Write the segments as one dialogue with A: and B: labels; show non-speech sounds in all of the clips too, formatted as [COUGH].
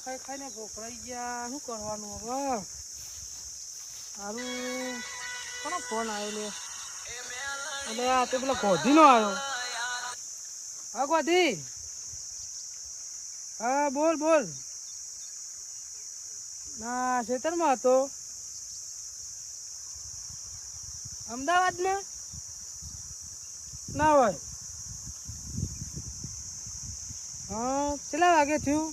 A: ખાઈ ખાઈને ભોખરાઈ ગયા. શું કરવાનું હવે? સારું કોનો ફોન આવ્યો લે? આ તો પેલો ગોધીનો આવ્યો હા, ગોધી. હા, બોલ બોલ. ના ખેતરમાં હતો. અમદાવાદમાં ના હોય. હા, કેટલા વાગે થયું?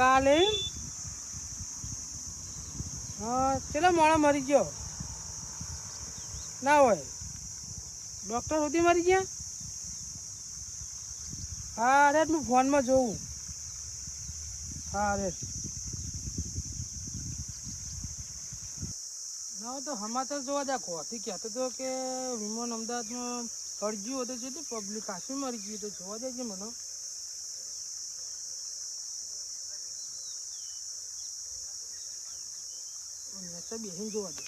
A: કાલે? હા, ચલો માળા મરી ગયો? ના હોય. ડૉક્ટર સુધી મરી ગયા? હા અરે હું ફોનમાં જોઉં. હા અરે ના તો સમાચાર જોવા જા, કોથી કહેતો હતો કે વિમાન અમદાવાદમાં ફરજ્યું હતું છે તો પબ્લિક કાશી મરી ગયું તો જોવા દેજે મને. નેચર બેસીને જોવા દે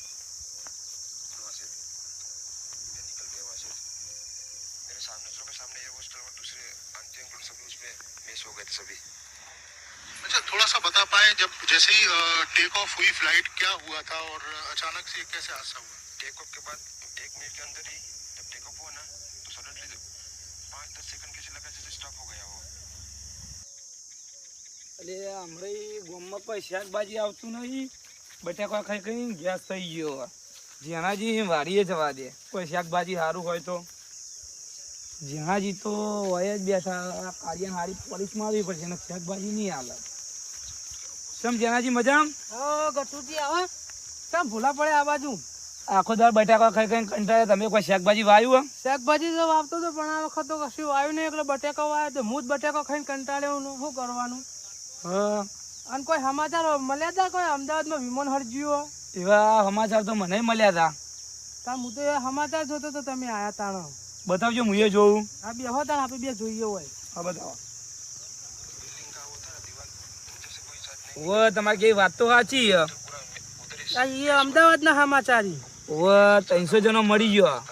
B: वहाँ से मैं निकल गया वहाँ से मेरे सामने नजरों के सामने एयर होस्टल और दूसरे आंटी अंकल सभी उसमें मिस हो गए थे सभी
C: अच्छा थोड़ा सा बता पाए जब जैसे ही टेक ऑफ हुई फ्लाइट क्या हुआ था और अचानक से ये कैसे हादसा हुआ
B: टेक ऑफ के बाद एक मिनट के अंदर ही जब टेक ऑफ हुआ ना तो सडनली पाँच दस सेकंड कैसे लगा जैसे स्टॉप हो गया वो
D: એટલે હમણાં ગોમમાં કોઈ શાકભાજી આવતું નહીં બટાકા ખાઈ કઈ ગેસ થઈ ગયો. જેનાજી વાડીએ જવા દે. કોઈ શાકભાજી સારું હોય તો. જેનાજી તો હોય જ બેઠા કાર્ય હારી પોલીસ મારવી પડશે એને શાકભાજી નહીં આવે. સમ જેનાજી મજા
A: હા ગટુજી આવે. સમ ભૂલા પડે આ બાજુ?
D: આખો દાળ બટાકા ખાઈ ખાઈ કંટાળે. તમે કોઈ શાકભાજી વાયું
A: શાકભાજી તો વાવતો હતો પણ આ વખત તો કશું વાવ્યું નહીં. એટલે બટેકો વાયો તો હું જ બટેકો ખાઈને કંટાળે ને. શું કરવાનું?
D: હા.
A: અને કોઈ સમાચાર મળ્યા હતા કોઈ અમદાવાદમાં વિમાન હરજ્યું
D: એવા સમાચાર તો મને મળ્યા હતા
A: તા હું તો સમાચાર જોતો તો તમે આયા તાણો.
D: બતાવજો હું એ જોઉં
A: હા બે હો તાણ આપણે બે જોઈએ હોય.
D: હા બતાવો. ઓ તમારી કેવી વાત તો સાચી
A: એ અમદાવાદના સમાચારી.
D: ઓ ત્રણસો જણો મળી ગયો.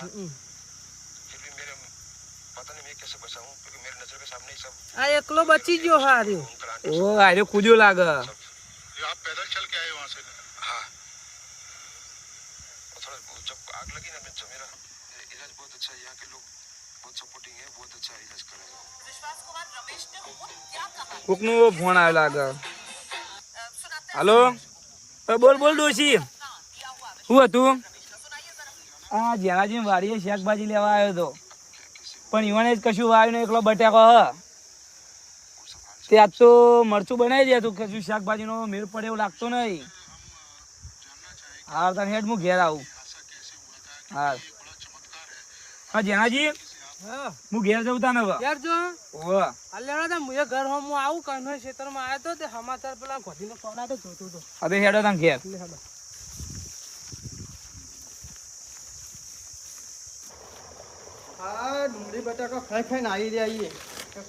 A: આ એકલો બચી ગયો હાર્યો
B: अंकल आंटी
D: ઓ આર્યો કૂદ્યો લાગે
C: ये आप पैदल चल के आए वहाँ से
B: हाँ और थोड़ा वो जब आग लगी ना मैं जब मेरा ये इलाज बहुत अच्छा है यहाँ के लोग बहुत सपोर्टिंग है बहुत अच्छा इलाज कर रहे हैं
D: કોકનો ફોન આવ્યો લાગે હાલો એ બોલ બોલ ડોશી શું હતું આ જેનાજી વાડીએ શાકભાજી લેવા આવ્યો હતો પણ ઈવને જ કશું વાવ્યું નહીં એકલો બટાકો હ તે આજ તો મરચું બનાવી દે તું કશું શાકભાજીનો મેળ પડે એવું લાગતો નહીં. હા તને હેડ હું ઘેર આવું. હા હા જેનાજી
A: હું
D: ઘેર જવું તાને હવે.
A: યાર જો.
D: ઓહ
A: તા મુએ ઘર હું આવું કઈ ખેતરમાં આવ્યો તો તે સમાચાર પેલા ફોન આવ્યો જોતો તો
D: હવે હેડો તાન ઘેર.
E: હા ડુંગળી બટાકા ખાઈ ખાઈને આવી રહ્યા છીએ.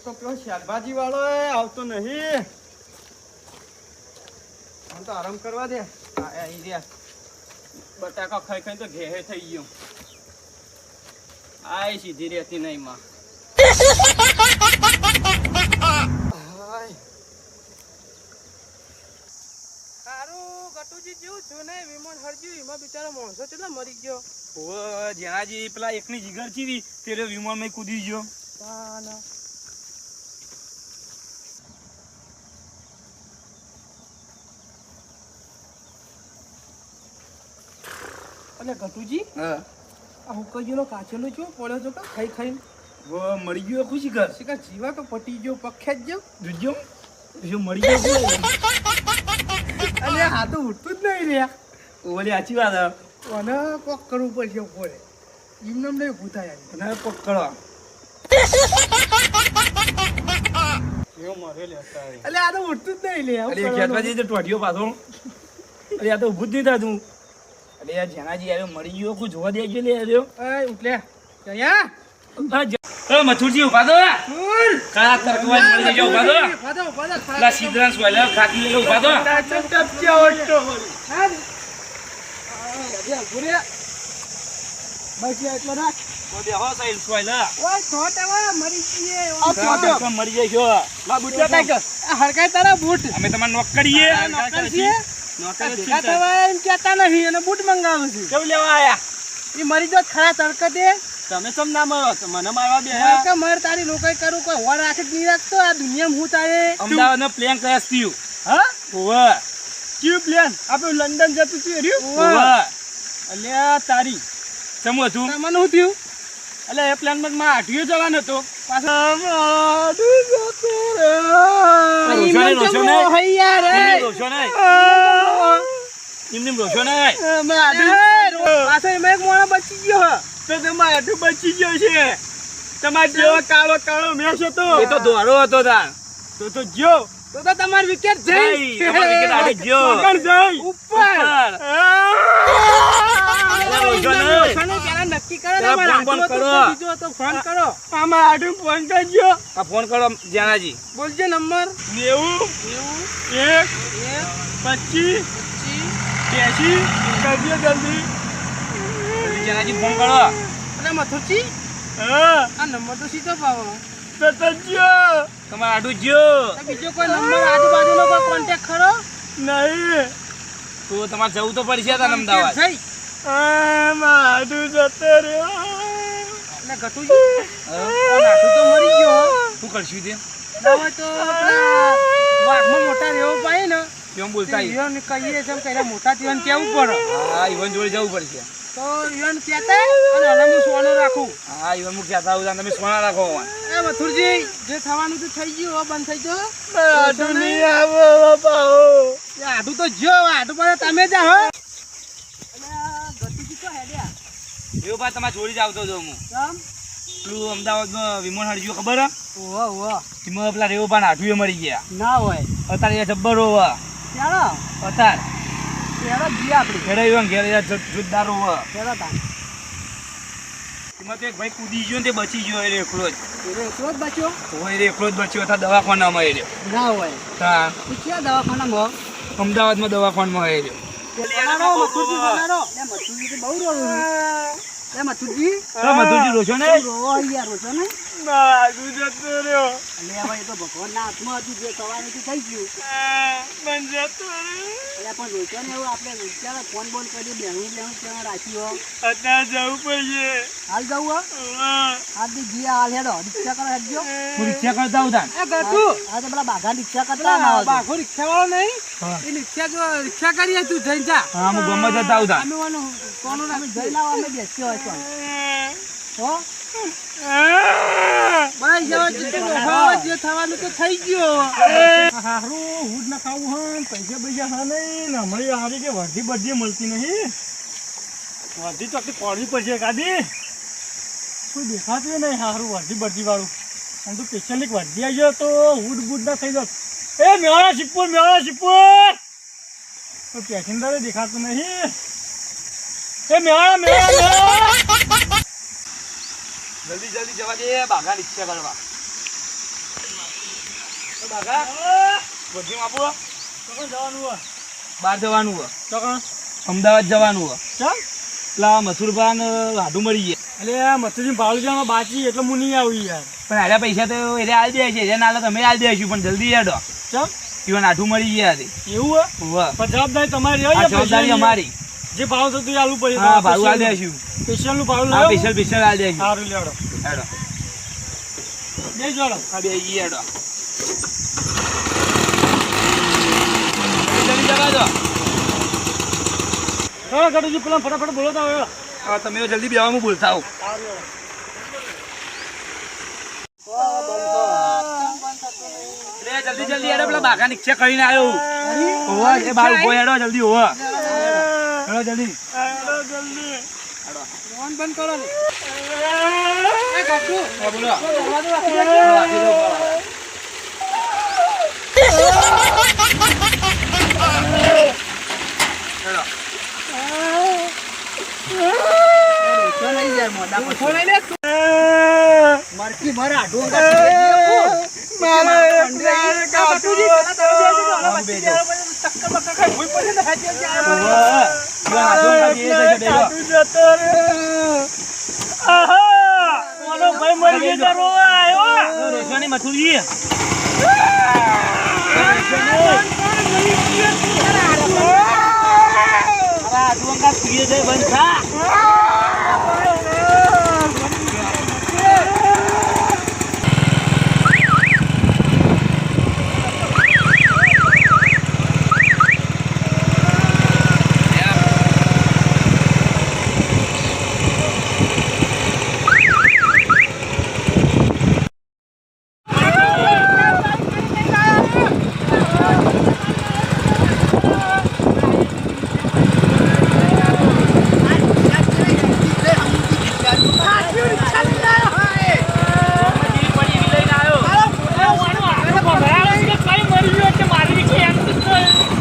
E: તો પેલો શાકભાજી વાળો એ આવતો નહીં. આમ તો આરામ કરવા દે. આવી રહ્યા. બટાકા ખાઈ ખાઈને તો ઘેહે થઈ ગયો. આય સીધી રહેતી નહીં માં.
A: સારું ગટુજી જેવું છું ને વિમાન હરજ્યું એમાં બિચારો માણસો કેટલા મરી ગયો.
D: ઓ જેનાજી પેલા એકની જીગર ચીવી તેરે વિમાનમાં કૂદી ગયો.
A: ના ના. એટલે ગટુજી
D: હા.
A: આ હુકજીનો કાચેલો છો પડ્યો છો કે? ખાઈ ખાઈ
D: મળી મરી ગયો ખુશી ઘર.
A: શીખા જીવા તો પટી ગયો પખ્યા જ ગયો.
D: જોજો જો મરી ગયો
A: અને આ તો ઉઠતું જ નહીં રહ્યા.
D: ઓલી આચી વાત હે.
A: અને કોક કરવું પડશે પડે એમને એમ. નહીં ભૂતાય
D: અને
E: આવ્યો.
A: એટલે આ તો ઉઠતું જ નહીં લે
D: અરે ખેતમાંથી તો ટોટિયો પાછો. અરે આ તો ઉભું જ નહીં થતું. અરે યાર જેનાજી આવ્યો મરી ગયો કોઈ જોવા દેજો લે આવ્યો
A: એ ઉઠલે. જયા.
D: એ મથુરજી ઊભા તો કા તરકવાજ મળી જજો ઊભા તો
A: ફાદો ફાદો
D: પેલા સિદ્ધરાજ સોયલા ખાતી લઈને ઊભા તો
E: બસ લે એટલો રાખ.
D: તો બેહો સાઈલ સોય લા.
A: ઓય છો તેવા મરી
E: આ.
D: તો મરી જાય છો
E: લા બુટ્ટા.
A: હરકાય તારા બૂટ.
D: અમે તમારે નોક કરીએ.
E: જ
A: ભેગા થવા એમ કહેતા નહીં અને બૂટ મંગાવે છે.
D: કેવું લેવા આયા?
A: એ મરી જો ખરા તડકતે.
E: તમે સમ ના મરો? મને મારવા બે
A: કે મર તારી લોકોય કરું કોઈ હોર રાખે નહીં રાખતો? આ દુનિયામાં હું તારે?
D: અમદાવાદનો પ્લેન ક્રેશ થયું.
E: હા?
D: ઓવે
E: ક્યુ પ્લાન આપણે લંડન જતું રહ્યું?
D: ઓવે
E: અલ્યા તારી.
D: સમું હતું?
A: તમને શું થયું?
E: એટલે એ પ્લાનમાં આઠિયો જવાનો હતો.
D: રોશો નહીં, રોશો નહીં. એમને
A: એ.
D: રોશો
A: રો- પાછો એમાં એક મોણો બચી ગયો હે.
E: તો તમારે આઠું બચી ગયો છે. તમારે જેવો કાળો કાળો મેસ હતો.
D: એ તો ધોરો હતો તાર.
E: તો તો જ્યો.
A: તો તો તમારી વિકેટ જઈ.
D: વિકેટ આડે ગયો.
E: જાય. [LAUGHS]
A: ઉપર
D: રોશો નહીં.
A: રોશને પહેલા નક્કી કરો
D: ફોન કરો.
A: તો બીજો હતો ફોન કરો.
E: આમાં આઠું ફોન કરજો.
D: આ ફોન કરો જાનાજી
A: બોલજો નંબર.
E: નેવું.
A: નેવું.
E: એક. પચીસ. બેસી. કરજો જલ્દી.
D: જાનાજી ફોન કરો.
A: અને મથુરજી
E: હા.
A: આ નંબર તો સીધો પાવો
E: તો તો જ્યો
D: તમારે આડું જો
A: બીજો કોઈ નંબર આજુબાજુનો કોઈ કોન્ટેક્ટ ખરો?
E: નહીં.
D: તો તમારે જવું તો પડશે તાર અમદાવાદ.
E: આમાં જતો રહ્યો
A: એટલે ગટુજી તો મરી ગયો
D: શું કરશું તે?
A: તો વાઘમાં મોટા રેવો પાય ને.
D: કેમ બોલતા ઈ?
A: કહીએ છે એમ કહીને મોટા થયોને કેવું પડે.
D: હા ઈવન જોડે જવું પડશે.
A: તો ઈયોને કહેતા અને હવે હું સોનું રાખું.
D: હા ઈવન મુખ કહેતા આવું તમે સોના રાખો
A: એ મથુરજી જે થવાનું તો થઈ ગયું હવે બંધ થઈ ગયો.
E: આઠું નહીં આવો
A: આઢું તો જો આઢું પર તમે જા હો ગટુજી તો હેડ્યા
D: એવું ભાઈ તમારે જોડી જ આવતો હતો હું. પેલું અમદાવાદમાં વિમોન હરજ્યું ખબર?
A: ઓહો ઓહો.
D: એમાં પેલા રેવો પણ આઠુએ મરી ગયા.
A: ના હોય.
D: અત્યારે એ જબ્બર હોવા.
A: ચાલો
D: અત્યાર.
A: ચાલો જઈએ આપણે.
D: ઘરે એવા ઘેર એ જોરદાર હોવા.
A: ચાલો તા.
D: એમાં તો એક ભાઈ કૂદી ગયો ને તે બચી ગયો એ એકલો જ.
A: એટલે એકલો જ બચ્યો?
D: હોય રે એકલો જ બચ્યો હતા દવાખાનામાં એ
A: ના હોય.
D: હા.
A: તું ક્યાં દવાખાનામાં?
D: અમદાવાદમાં દવાખાનામાં એ રહ્યો.
A: બોલાડો, મથુરજી. લે, મથુરજી બહુ રોવું છે. લે, મથુરજી.
D: હા, રોશો ને
A: રોવો યાર, રોશો ને.
E: આઠું જતો રહ્યો.
A: અલે, હવે એ તો ભગવાનના હાથમાં હતું, જે થવાનું હતું થઈ ગયું.
E: પણ જતો રહ્યો.
A: પણ રોશો ને એવું આપણે વિચારો ફોન બોન કરી બેહું બેહું ત્યાં રાખ્યું
E: અત્યારે જવું પડશે.
A: હાલ જવું હાલ દી જીયા, હાલ હેડો. રિક્ષા કરો, હેડજો.
D: હું રિક્ષા કરતા આવતા
A: હા, તો પેલા બાઘા રિક્ષા કરતા ના આવજો.
F: બાઘો રિક્ષાવાળો નહીં? એ રિક્ષા જો રિક્ષા કરીએ તું જઈને જા.
D: હા હું ગમે જતા આવતા
F: અમે ઓલું
A: અમે જઈને આવો, અમે બેસીએ હોય તો. હો?
F: જે થઈ ગયો.
E: હારું હુડ ના ખાવું હા પૈસા પૈસા હા નહીં. હમણાં હારી કે વર્ધી બધી મળતી નહીં. વર્ધી તો આટલી પડશે કાદી કોઈ દેખાતું નહીં હારું, વર્ધી બધી વાળું. અને તું સ્પેશિયલી વર્ધી આવી ગયો તો હુડ બુડ ના થઈ જાત. એ, મેળા સિપ્પુર મેળા સિપ્પુર તો દેખાતું નહીં. એ મેળા મેળા.
D: જલ્દી જલ્દી જવા દે બાઘા રિક્ષા કરવા. બાઘા બધી આપો
E: ચોકન જવાનું હોય
D: બહાર જવાનું હોય
E: ચોકન
D: અમદાવાદ જવાનું હોય
E: ચાલ
D: પેલા મથુરભાન હાડું મરી ગયા.
E: એટલે આ મથુરી ભાવજામાં બાચી એટલે હું નહીં આવી યાર.
D: પણ આડા પૈસા તો એને આલ દે છે. એને આલે તમે આલ દેશું પણ જલ્દી હેડો.
E: ચાલ
D: ઈવન આઠું મરી ગયા હતી
E: એવું હોય પણ જવાબદારી તમારી
D: જવાબદારી અમારી.
E: જે ભાવ થતું આલુ પછી
D: હા ભાવ આલ દેશું
E: સ્પેશિયલનું ભાવ
D: હા સ્પેશિયલ સ્પેશિયલ આલ દેશું
E: સારું લેડો
D: હેડો.
E: બે જોડો.
D: હા બે ઈ હેડો. જલ્દી જવા દો.
E: હા ગડુજી પેલા ફટાફટ બોલો તો હવે
D: હા તમે જલ્દી બેવામાં બોલતા આવું લે જલ્દી જલ્દી હેડો પેલા બાગા નીચે કરીને આવ્યો હોવા એ બાર ઊભો હેડો જલ્દી ઓવા હેડો જલ્દી
F: ફોન જલ્દી કરો ને
D: હેડો.
F: ફોન લઈ લે
A: મરકી મર, આઢું
D: હા, એ બેજો.
E: આહા! મારો ભાઈ મરી ગયો તો રોવા આવ્યો.
D: રોશની મથુરજી બંધ થા
E: કઈ મરી ગયો એટલે મારી રિક્ષા એમ જ થઈ.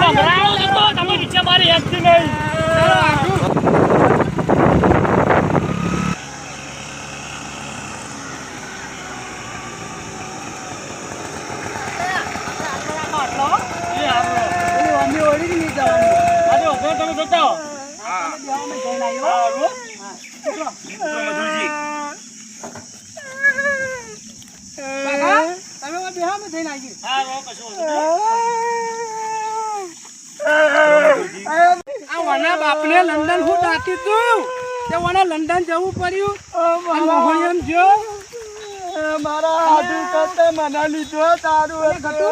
E: ગભરાયો નતો, તમે રિક્ષા મારી હેઠથી નહીં. એ આપણો. જતા હો.
A: તમે.
E: કશું
A: આ વના બાપને લંડન હું ડાકી તું તે વના લંડન જવું પડ્યું અને જો
E: મારા હાથુ કરતે મને લીધો તારું
A: ગટુ,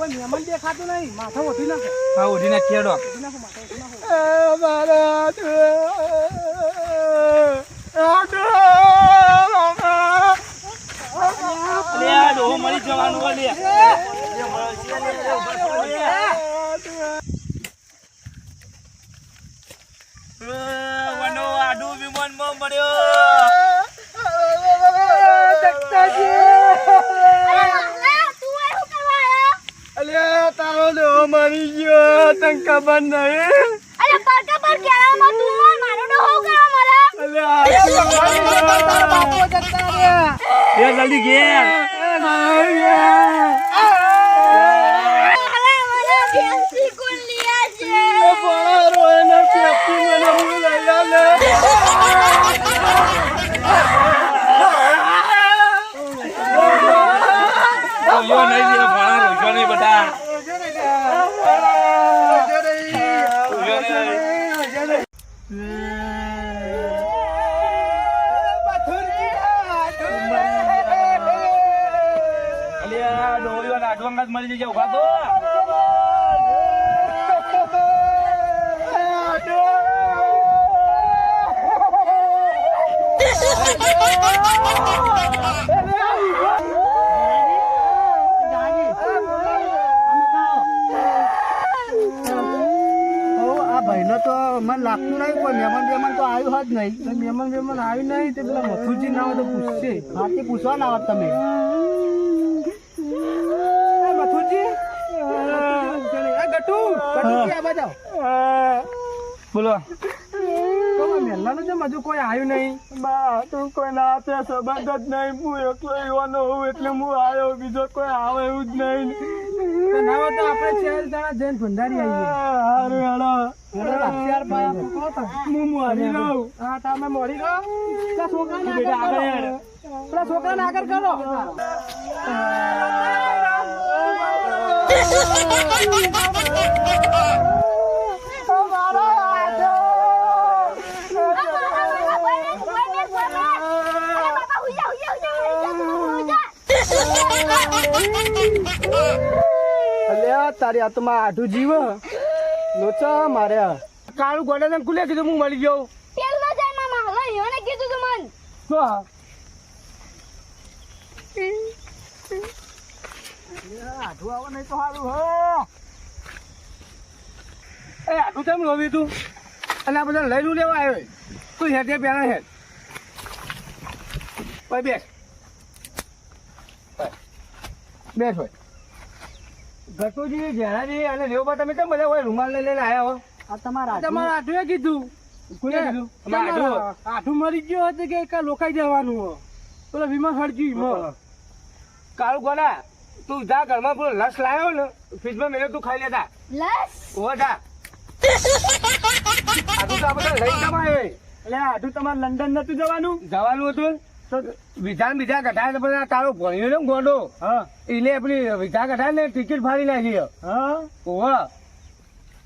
A: કોઈ મહેમાન દેખાતું નહીં. માથા ઓઢી નાખે.
D: હા ઉઠી નાખ કેડો
A: ઓઢી નાખો માથા ઓઢી નાખો.
E: મારા હાથુ હાથુ
D: અલે આ ડોહો મરી જવાનું વનો આડું વિમાનમાં મળ્યો
E: અલ્યા તારો ડોહો મરી ગયો. તને ખબર નહીં રે
D: એ જલ્દી ઘેર.
E: ભણારો એને પેપસી મને હું લઈ આલે
D: રોજો નહીં દે ભણા રોજો નહીં બધા રોજો નહીં અલે આ ડોહો આડું અંગાત મરી જશે ઊભા તો
F: તો લાગતું નહીં, કોઈ મહેમાન બેમાન તો આવ્યું જ નહીં.
A: મહેમાન બેમાન આવી નહીં તે પેલા મથુરજી ના હોય તો પૂછશે.
F: હાથી પૂછવા ના આવત તમે.
D: બોલો.
A: મહેલાનું જેમ હજુ કોઈ આવ્યું નહીં?
E: બા તું કોઈ ના હાથે સંબંધ જ નહીં. હું એકલો યુવાનો હોઉં એટલે હું આવ્યો, બીજો કોઈ આવે એવું જ નહીં.
A: તો ના તો આપણે ચાર જણા જઈને ભંડારી આવીએ.
E: હેડો.
A: ચાર ભાઈ. કહો તો.
E: હું મારી રહું.
A: હા તમે મોડી રહો. પેલા છોકરાને
E: બેટા
A: આગળ
E: આગળ
A: કરો. પેલા છોકરાને આગળ કરો.
F: અલ્યા તારી આત્મા આઠું જીવ. લોચા માર્યા.
A: કાળું ગોડા ખુલે કીધું હું મળી ગયો. તો
F: આઠું આવે નહીં તો સારું હો.
A: એ આટલું કેમ લોવી તું અને આ બધા લઈ લેવા આવ્યો તું હેઠે પેલા હેઠ ભાઈ બેસ. બેસ ભાઈ ગટુજી જેનાજી અને રેવબા તમે કેમ બધા હોય રૂમાલ લઈ લઈને આવ્યા હો?
F: આ તમારા આઠું
A: તમારા આઠુએ કીધું.
G: કોને કીધું? આઠું.
A: આઠું મરી ગયો હતો કે કા લોકાઈ જવાનું હો? પેલો વીમા વીમો
G: કાળું કોના? તું જા ઘરમાં પેલો લસ લાવ્યો ને ફ્રીજમાં મેળે તું ખાઈ લેતા ઓ જા. આટલું તો આપણે લઈ જવાય
E: એટલે આટલું તમારે લંડન નતું જવાનું?
G: જવાનું હતું? વિધાન બીજા કઢાય તો બધા તારો ભણ્યો ને ગોડો.
E: હા.
G: એટલે આપણી વિધા કઢાય ને ટિકિટ ફાડી નાખી
E: હા.
G: ઓવા.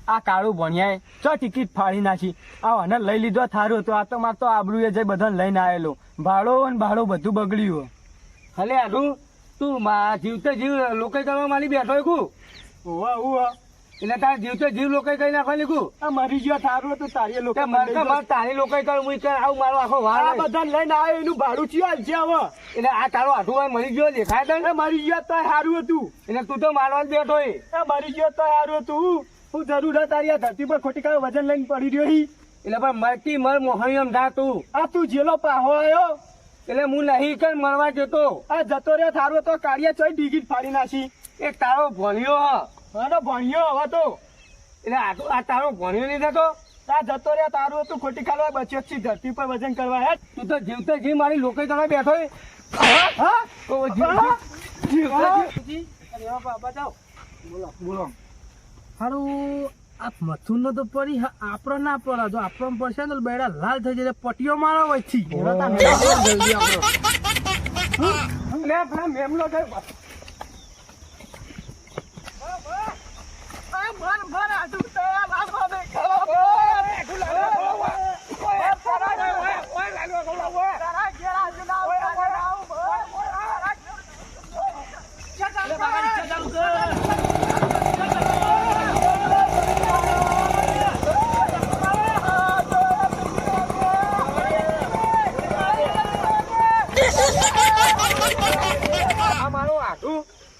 E: આ કાળું ભણ્યાએ ચો ટિકિટ ફાડી નાખી? આ અને લઈ લીધો થારું હતું આ તો માર તો આબરૂ એ જઈ બધાને લઈને આવેલો ભાડો અને ભાડો બધું બગડ્યું
G: હલે આટલું તું મા જીવતે જીવ લોકો કરવા મારી બેઠો કુ?
E: ઓવા ઓવા.
G: એટલે તારે જીવતે જીવ લોકો કઈ નાખવા લીધું
E: આ મરી ગયો થારું હતું તારી લોકો
G: કે મારે મારે તારી લોકો કર હું કર આવું મારો આખો વાર
E: આ બધા લઈને આવ્યો એનું ભાડું ચિયો હાલ છે હવે.
G: એટલે આ તારો આઠું વાર મરી ગયો દેખાય તને?
E: મરી ગયો તો સારું હતું.
G: એટલે તું તો મારવા જ બેઠો.
E: એ મરી ગયો તો સારું હતું. હું જરૂર હતા તારી આ ધરતી પર ખોટી કાળો વજન લઈને પડી રહ્યો
G: એટલે પણ મરતી મર મોહણી એમ થા તું.
E: આ તું જેલો પાહો આવ્યો
G: એટલે હું નહીં કર મરવા જતો.
E: આ જતો રહ્યો થારો તો કાળિયા ચોઈ ટિકિટ ફાડી નાખી.
G: એ તારો ભણ્યો હ.
E: ભણ્યો હવે તો.
G: એટલે આ તો- આ તારો ભણ્યો નહીં થતો
E: આ જતો રહ્યા તારું હતું ખોટી ખાલવા બચ્યો છે ધરતી પર વજન કરવા. હે?
G: તું તો જીવતે જીવ મારી લોકો તમે બેઠો તો
A: બતાવો. બોલો સારું આ મથુર નો તો પડી હા, આપણો ના પડે જો આપણો પડશે ને બેડા લાલ થઈ જાય. પટીઓ મારો વચ્ચી. જલ્દી આપણો
G: લે પેલા મેમલો કઈ આ મારો આઠું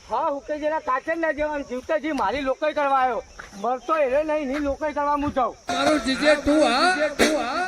G: હા હુકે જેના કાચે જ ના જવાનું જીવતે જી મારી લોકો કરવા આવ્યો મરતો એને નહીં ની લોકો કરવા હું
A: મારું તું હા તું હા.